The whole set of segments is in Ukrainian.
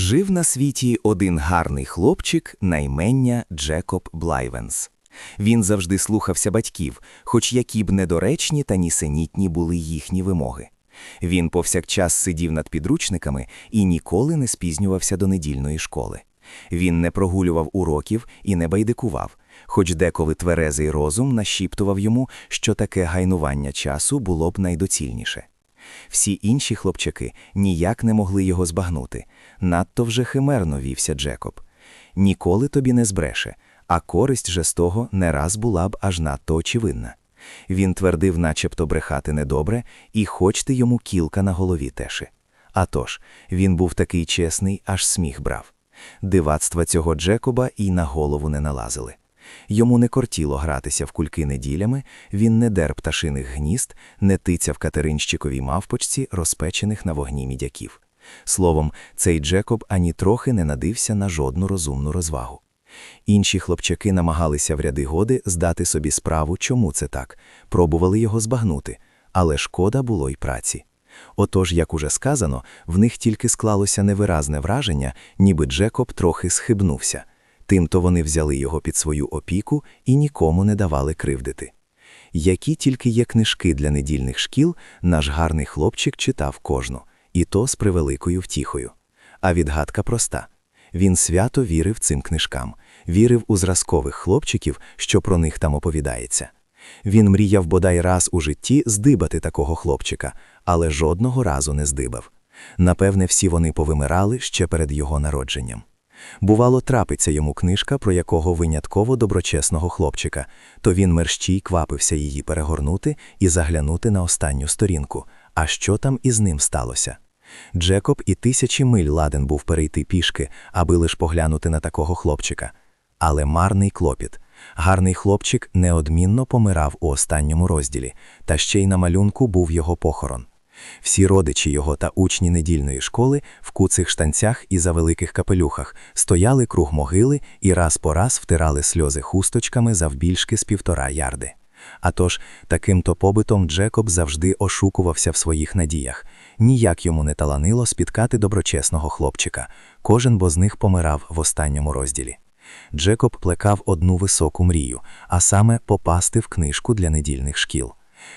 Жив на світі один гарний хлопчик на імення Джекоб Блайвенс. Він завжди слухався батьків, хоч які б недоречні та нісенітні були їхні вимоги. Він повсякчас сидів над підручниками і ніколи не спізнювався до недільної школи. Він не прогулював уроків і не байдикував, хоч деколи тверезий розум нашіптував йому, що таке гайнування часу було б найдоцільніше. Всі інші хлопчаки ніяк не могли його збагнути. Надто вже химерно вівся Джекоб. Ніколи тобі не збреше, а користь же з того не раз була б аж надто очевидна. Він твердив, начебто брехати недобре, і хоч ти йому кілка на голові теши. А тож, він був такий чесний, аж сміх брав. Дивацтва цього Джекоба і на голову не налазили. Йому не кортіло гратися в кульки неділями, він не дер пташиних гнізд, не тицяв катеринщиковій мавпочці, розпечених на вогні мідяків. Словом, цей Джекоб ані трохи не надився на жодну розумну розвагу. Інші хлопчаки намагалися в ряди годи здати собі справу, чому це так, пробували його збагнути, але шкода було й праці. Отож, як уже сказано, в них тільки склалося невиразне враження, ніби Джекоб трохи схибнувся. Тимто вони взяли його під свою опіку і нікому не давали кривдити. Які тільки є книжки для недільних шкіл, наш гарний хлопчик читав кожну, і то з превеликою втіхою. А відгадка проста він свято вірив цим книжкам, вірив у зразкових хлопчиків, що про них там оповідається. Він мріяв бодай раз у житті здибати такого хлопчика, але жодного разу не здибав. Напевне, всі вони повимирали ще перед його народженням. Бувало, трапиться йому книжка про якого винятково доброчесного хлопчика, то він мерщій квапився її перегорнути і заглянути на останню сторінку. А що там із ним сталося? Джекоб і тисячі миль ладен був перейти пішки, аби лиш поглянути на такого хлопчика. Але марний клопіт. Гарний хлопчик неодмінно помирав у останньому розділі, та ще й на малюнку був його похорон. Всі родичі його та учні недільної школи в куцих штанцях і за великих капелюхах стояли круг могили і раз по раз втирали сльози хусточками завбільшки з півтора ярди. А тож, таким-то побитом Джекоб завжди ошукувався в своїх надіях. Ніяк йому не таланило спіткати доброчесного хлопчика, кожен бо з них помирав в останньому розділі. Джекоб плекав одну високу мрію, а саме попасти в книжку для недільних шкіл.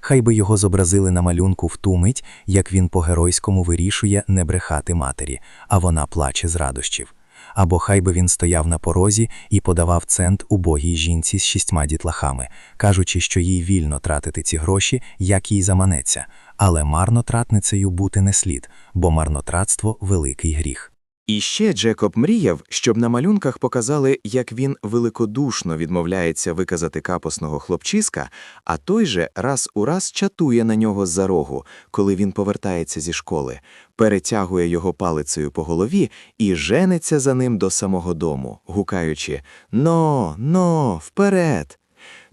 Хай би його зобразили на малюнку в ту мить, як він по-геройському вирішує не брехати матері, а вона плаче з радощів. Або хай би він стояв на порозі і подавав цент убогій жінці з шістьма дітлахами, кажучи, що їй вільно тратити ці гроші, як їй заманеться, але марнотратницею бути не слід, бо марнотратство великий гріх. І ще Джекоб мріяв, щоб на малюнках показали, як він великодушно відмовляється виказати капосного хлопчиська, а той же раз у раз чатує на нього з-за рогу, коли він повертається зі школи, перетягує його палицею по голові і жениться за ним до самого дому, гукаючи Но, но, вперед!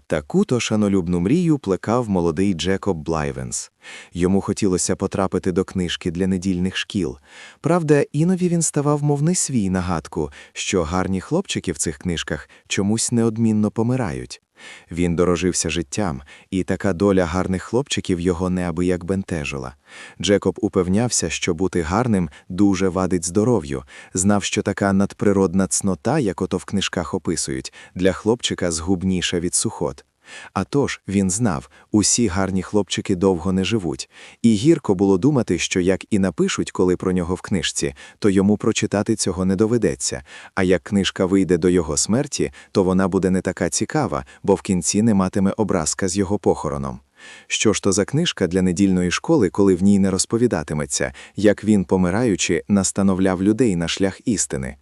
Таку то шанолюбну мрію плекав молодий Джекоб Блайвенс. Йому хотілося потрапити до книжки для недільних шкіл. Правда, інові він ставав мов не свій нагадку, що гарні хлопчики в цих книжках чомусь неодмінно помирають. Він дорожився життям, і така доля гарних хлопчиків його неабияк бентежила. Джекоб упевнявся, що бути гарним дуже вадить здоров'ю, знав, що така надприродна цнота, як ото в книжках описують, для хлопчика згубніша від сухот. А тож, він знав, усі гарні хлопчики довго не живуть, і гірко було думати, що як і напишуть, коли про нього в книжці, то йому прочитати цього не доведеться. А як книжка вийде до його смерті, то вона буде не така цікава, бо в кінці не матиме образка з його похороном. Що ж то за книжка для недільної школи, коли в ній не розповідатиметься, як він, помираючи, настановляв людей на шлях істини?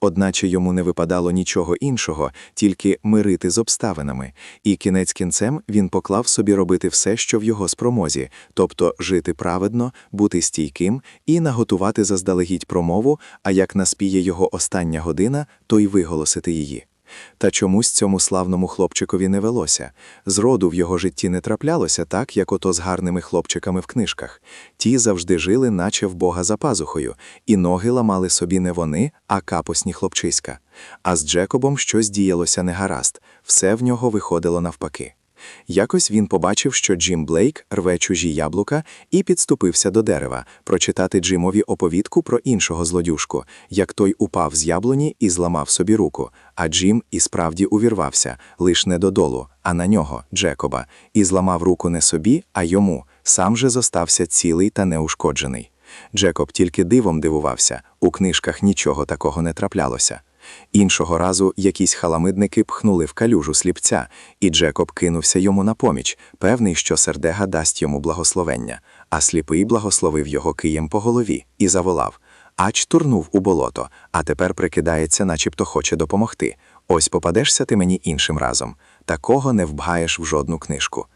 Одначе йому не випадало нічого іншого, тільки мирити з обставинами, і кінець кінцем він поклав собі робити все, що в його спромозі, тобто жити праведно, бути стійким і наготувати заздалегідь промову, а як наспіє його остання година, то й виголосити її. Та чомусь цьому славному хлопчикові не велося. Зроду в його житті не траплялося так, як ото з гарними хлопчиками в книжках. Ті завжди жили, наче в Бога за пазухою, і ноги ламали собі не вони, а капосні хлопчиська. А з Джекобом щось діялося негаразд, все в нього виходило навпаки. Якось він побачив, що Джим Блейк рве чужі яблука і підступився до дерева прочитати Джимові оповідку про іншого злодюжку, як той упав з яблуні і зламав собі руку, а Джим і справді увірвався, лиш не додолу, а на нього, Джекоба, і зламав руку не собі, а йому, сам же зостався цілий та неушкоджений. Джекоб тільки дивом дивувався, у книжках нічого такого не траплялося. Іншого разу якісь халамидники пхнули в калюжу сліпця, і Джекоб кинувся йому на поміч, певний, що сердега дасть йому благословення, а сліпий благословив його києм по голові і заволав. Ач турнув у болото, а тепер прикидається, начебто хоче допомогти. Ось попадешся ти мені іншим разом. Такого не вбгаєш в жодну книжку.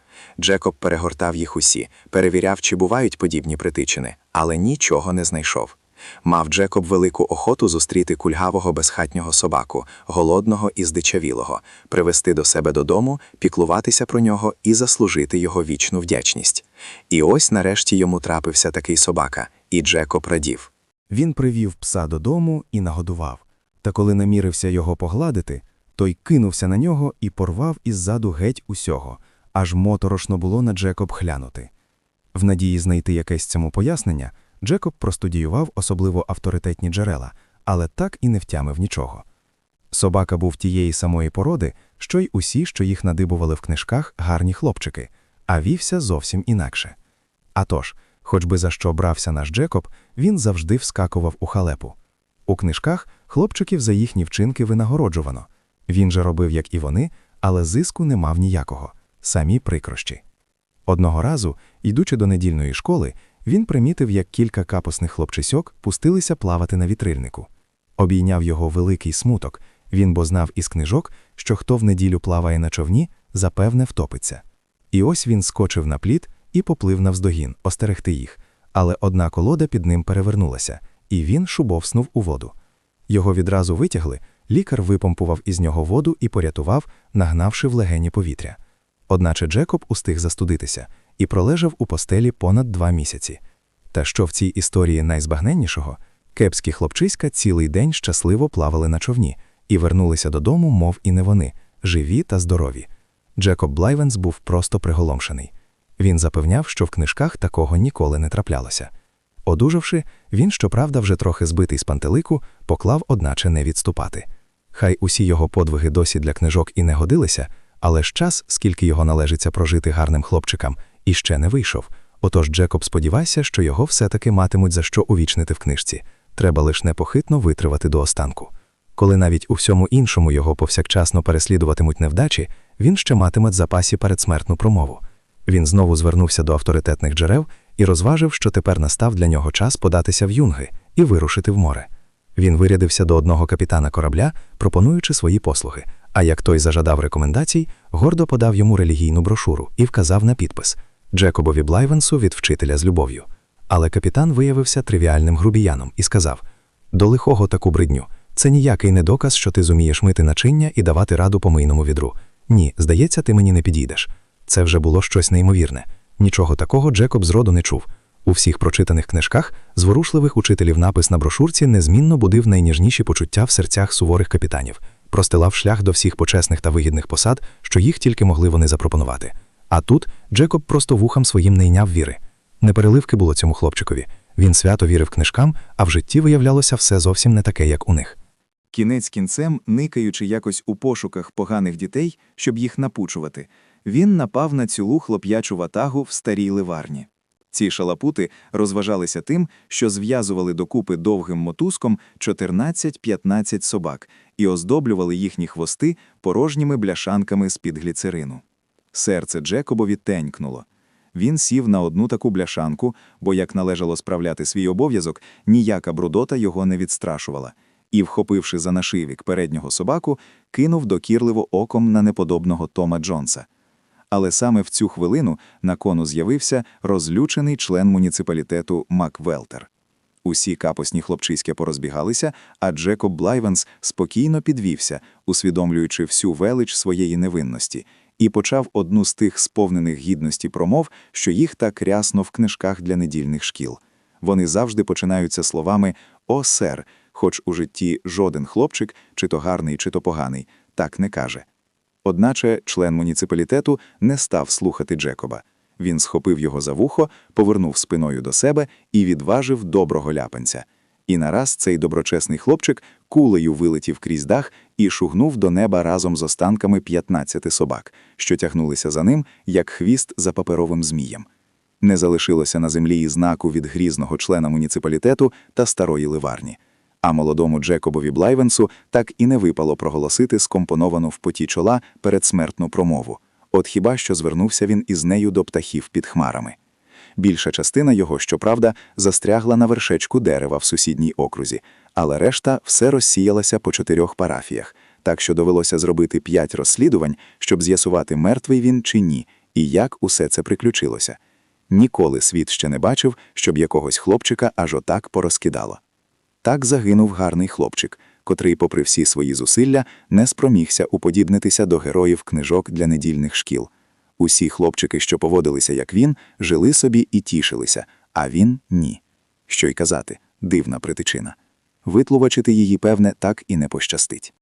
Джекоб перегортав їх усі, перевіряв, чи бувають подібні притичини, але нічого не знайшов. Мав Джекоб велику охоту зустріти кульгавого безхатнього собаку, голодного і здичавілого, привести до себе додому, піклуватися про нього і заслужити його вічну вдячність. І ось нарешті йому трапився такий собака, і Джекоб радів. Він привів пса додому і нагодував. Та коли намірився його погладити, той кинувся на нього і порвав іззаду геть усього, аж моторошно було на Джекоб глянути. В надії знайти якесь цьому пояснення, Джекоб простудіював особливо авторитетні джерела, але так і не втямив нічого. Собака був тієї самої породи, що й усі, що їх надибували в книжках гарні хлопчики, а вівся зовсім інакше. А тож, хоч би за що брався наш Джекоб, він завжди вскакував у халепу. У книжках хлопчиків за їхні вчинки винагороджувано. Він же робив, як і вони, але зиску не мав ніякого, самі прикрощі. Одного разу, йдучи до недільної школи, він примітив, як кілька капосних хлопчисьок пустилися плавати на вітрильнику. Обійняв його великий смуток, він бо знав із книжок, що хто в неділю плаває на човні, запевне втопиться. І ось він скочив на плід і поплив навздогін, остерегти їх, але одна колода під ним перевернулася, і він шубовснув у воду. Його відразу витягли, лікар випомпував із нього воду і порятував, нагнавши в легені повітря. Одначе Джекоб устиг застудитися і пролежав у постелі понад два місяці. Та що в цій історії найзбагненнішого, кепські хлопчиська цілий день щасливо плавали на човні і вернулися додому, мов і не вони, живі та здорові. Джекоб Блайвенс був просто приголомшений. Він запевняв, що в книжках такого ніколи не траплялося. Одужавши, він, щоправда, вже трохи збитий з пантелику, поклав, одначе не відступати. Хай усі його подвиги досі для книжок і не годилися, але ж час, скільки його належиться прожити гарним хлопчикам, іще не вийшов. Отож Джекоб сподівався, що його все-таки матимуть за що увічнити в книжці. Треба лише непохитно витривати до останку. Коли навіть у всьому іншому його повсякчасно переслідуватимуть невдачі, він ще матиме в запасі передсмертну промову. Він знову звернувся до авторитетних джерел і розважив, що тепер настав для нього час податися в юнги і вирушити в море. Він вирядився до одного капітана корабля, пропонуючи свої послуги, а як той зажадав рекомендацій, гордо подав йому релігійну брошуру і вказав на підпис Джекобові Блайвенсу від вчителя з любов'ю. Але капітан виявився тривіальним грубіяном і сказав: До лихого таку бридню. Це ніякий не доказ, що ти зумієш мити начиння і давати раду помийному відру. Ні, здається, ти мені не підійдеш. Це вже було щось неймовірне. Нічого такого Джекоб зроду не чув. У всіх прочитаних книжках зворушливих учителів напис на брошурці незмінно будив найніжніші почуття в серцях суворих капітанів, простилав шлях до всіх почесних та вигідних посад, що їх тільки могли вони запропонувати. А тут Джекоб просто вухам своїм не йняв віри. Непереливки було цьому хлопчикові. Він свято вірив книжкам, а в житті виявлялося все зовсім не таке, як у них. Кінець кінцем, никаючи якось у пошуках поганих дітей, щоб їх напучувати, він напав на цілу хлоп'ячу ватагу в старій ливарні. Ці шалапути розважалися тим, що зв'язували докупи довгим мотузком 14-15 собак і оздоблювали їхні хвости порожніми бляшанками з-під гліцерину. Серце Джекобові тенькнуло. Він сів на одну таку бляшанку, бо, як належало справляти свій обов'язок, ніяка брудота його не відстрашувала, і, вхопивши за нашивік переднього собаку, кинув докірливо оком на неподобного Тома Джонса. Але саме в цю хвилину на кону з'явився розлючений член муніципалітету Мак Велтер. Усі капосні хлопчиська порозбігалися, а Джекоб Блайвенс спокійно підвівся, усвідомлюючи всю велич своєї невинності, і почав одну з тих сповнених гідності промов, що їх так рясно в книжках для недільних шкіл. Вони завжди починаються словами «О, сер», хоч у житті жоден хлопчик, чи то гарний, чи то поганий, так не каже. Одначе член муніципалітету не став слухати Джекоба. Він схопив його за вухо, повернув спиною до себе і відважив доброго ляпанця. І нараз цей доброчесний хлопчик кулею вилетів крізь дах і шугнув до неба разом з останками 15 собак, що тягнулися за ним, як хвіст за паперовим змієм. Не залишилося на землі і знаку від грізного члена муніципалітету та старої ливарні. А молодому Джекобові Блайвенсу так і не випало проголосити скомпоновану в поті чола передсмертну промову. От хіба що звернувся він із нею до птахів під хмарами. Більша частина його, щоправда, застрягла на вершечку дерева в сусідній окрузі, але решта все розсіялася по чотирьох парафіях, так що довелося зробити п'ять розслідувань, щоб з'ясувати, мертвий він чи ні, і як усе це приключилося. Ніколи світ ще не бачив, щоб якогось хлопчика аж отак порозкидало. Так загинув гарний хлопчик, котрий, попри всі свої зусилля, не спромігся уподібнитися до героїв книжок для недільних шкіл. Усі хлопчики, що поводилися як він, жили собі і тішилися, а він ні. Що й казати, дивна притичина. Витлувачити її, певне, так і не пощастить.